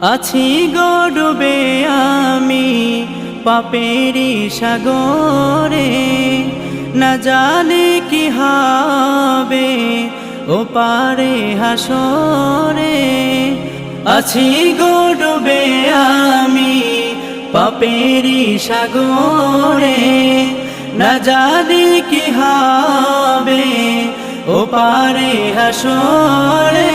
আছি গডবে আমি পাপেরি সাগরে। না জানে কি হবে ও পারে হাসরে। আছি গডবে আমি পাপেরি সাগরে। না জানি কি হবে ও পারে হাসরে।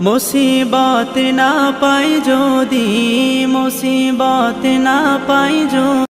মুসিবত না পাই যদি মুসিবত না পাই যদি।